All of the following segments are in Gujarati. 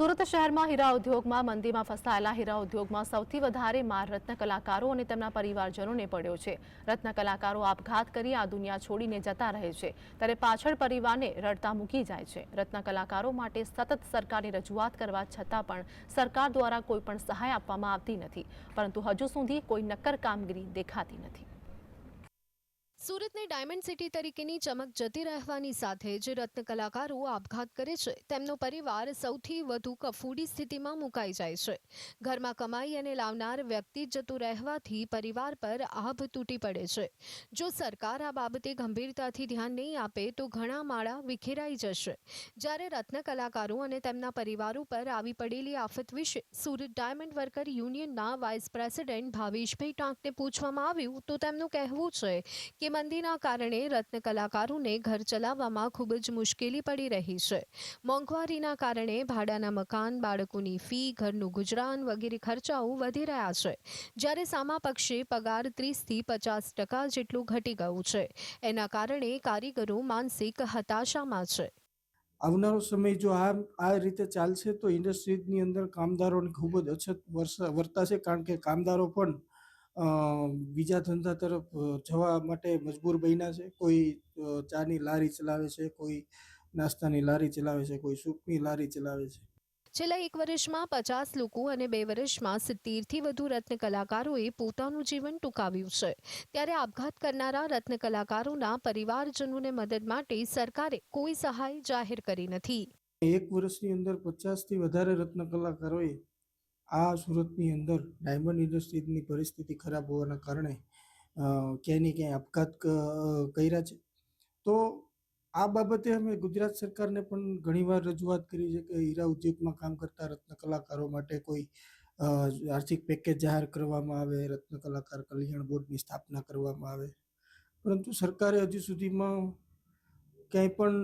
સુરત શહેરમાં હીરા ઉદ્યોગમાં મંદીમાં ફસાયેલા હીરા ઉદ્યોગમાં સૌથી વધારે માર રત્ન કલાકારો અને તેમના પરિવારજનોને પડ્યો છે. રત્ન કલાકારો આપઘાત કરી આ દુનિયા છોડીને જતા રહે છે. ત્યારે પાછળ પરિવારને રડતા મૂકી જાય છે. રત્ન કલાકારો માટે સતત સરકારની રજૂઆત કરવા છતાં પણ સરકાર દ્વારા કોઈ પણ સહાય આપવામાં આવતી નથી. પરંતુ હજુ સુધી કોઈ નક્કર કામગીરી દેખાતી નથી. સુરતને ડાયમંડ સિટી તરીકેની ચમક જતી રહેવાની સાથે જે રત્ન આપઘાત કરે છે. તેમનો પરિવાર સૌથી વધુ કફોડી સ્થિતિમાં મુકાઈ જાય છે. ઘરમાં કમાઈ અને લાવનાર વ્યક્તિ જતું રહેવાથી પરિવાર પર આભ તૂટી પડે છે. જો સરકાર આ બાબતે ગંભીરતાથી ધ્યાન નહીં આપે તો ઘણા માળા વિખેરાઈ જશે. જ્યારે રત્ન કલાકારો અને તેમના પરિવારો પર આવી પડેલી આફત વિશે સુરત ડાયમંડ વર્કર યુનિયનના વાઇસ પ્રેસિડેન્ટ ભાવેશભાઈ ટાંકને પૂછવામાં આવ્યું તો તેમનું કહેવું છે કે મંદીના કારણે રત્ન કલાકારોને ઘર ચલાવવામાં ખૂબ જ મુશ્કેલી પડી રહી છે. મોંઘવારીના કારણે ભાડાના મકાન, બાળકોની ફી, ઘરનું ગુજરાન વગેરે ખર્ચાઓ વધી રહ્યા છે. જ્યારે સામા પક્ષે પગાર ત્રીસથી પચાસ ટકા જેટલું ઘટી ગયું છે. એના કારણે કારીગરો માનસિક હતાશામાં છે. આવનારો સમય જો આ આ રીતે ચાલશે તો ઇન્ડસ્ટ્રીઝની અંદર કામદારોની ખૂબ જ અછત વર્ષ, વર્તાશે કારણ કે કામદારો પણ બીજા ધંધા તરફ જવા માટે મજબૂર બન્યા છે? કોઈ ચાની લારી ચલાવે છે? કોઈ નાસ્તાની લારી ચલાવે છે? કોઈ સૂપની લારી ચલાવે છે? છેલ્લા એક વર્ષમાં પચાસ લોકો અને બે વર્ષમાં સિત્તેરથી વધુ રત્ન કલાકારોએ પોતાનું જીવન ટૂંકાવ્યું છે. ત્યારે આપઘાત કરનારા રત્ન કલાકારોના પરિવારજનોને મદદ માટે સરકારે કોઈ સહાય જાહેર કરી નથી. એક વર્ષની અંદર પચાસથી વધારે રત્ન કલાકારોએ આ સુરતની અંદર ડાયમંડ ઇન્ડસ્ટ્રીની પરિસ્થિતિ ખરાબ હોવાના કારણે ક્યાંય ને ક્યાંય આપઘાત કર્યા છે. તો આ બાબતે અમે ગુજરાત સરકારને પણ ઘણીવાર રજૂઆત કરી છે કે હીરા ઉદ્યોગમાં કામ કરતા રત્ન કલાકારો માટે કોઈ આર્થિક પેકેજ જાહેર કરવામાં આવે, રત્ન કલાકાર કલ્યાણ બોર્ડની સ્થાપના કરવામાં આવે. પરંતુ સરકારે હજુ સુધીમાં ક્યાંય પણ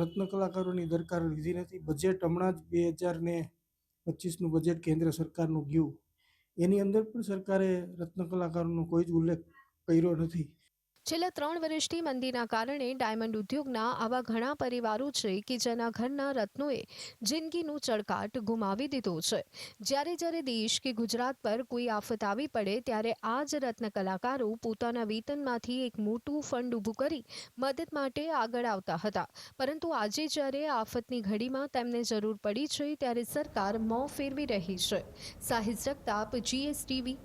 રત્ન કલાકારોની દરકાર લીધી નથી. બજેટ હમણાં જ બે હજાર ને પચીસનું બજેટ કેન્દ્ર સરકારનું ગયું. એની અંદર પણ સરકારે રત્ન કલાકારોનો કોઈ જ ઉલ્લેખ કર્યો નથી. છેલ્લા ત્રણ વર્ષથી મંદીના કારણે ડાયમંડ ઉદ્યોગના આવા ઘણા પરિવારો છે કે જેના ઘરના રત્નોએ જિંદગીનું ચળકાટ ગુમાવી દીધો છે. જ્યારે જ્યારે દેશ કે ગુજરાત પર કોઈ આફત આવી પડે ત્યારે આ જ રત્ન કલાકારો પોતાના વેતનમાંથી એક મોટું ફંડ ઊભું કરી મદદ માટે આગળ આવતા હતા. પરંતુ આજે જ્યારે આફતની ઘડીમાં તેમને જરૂર પડી છે ત્યારે સરકાર મોં ફેરવી રહી છે. સાહિત્ય જગતાપ જીએસટીવી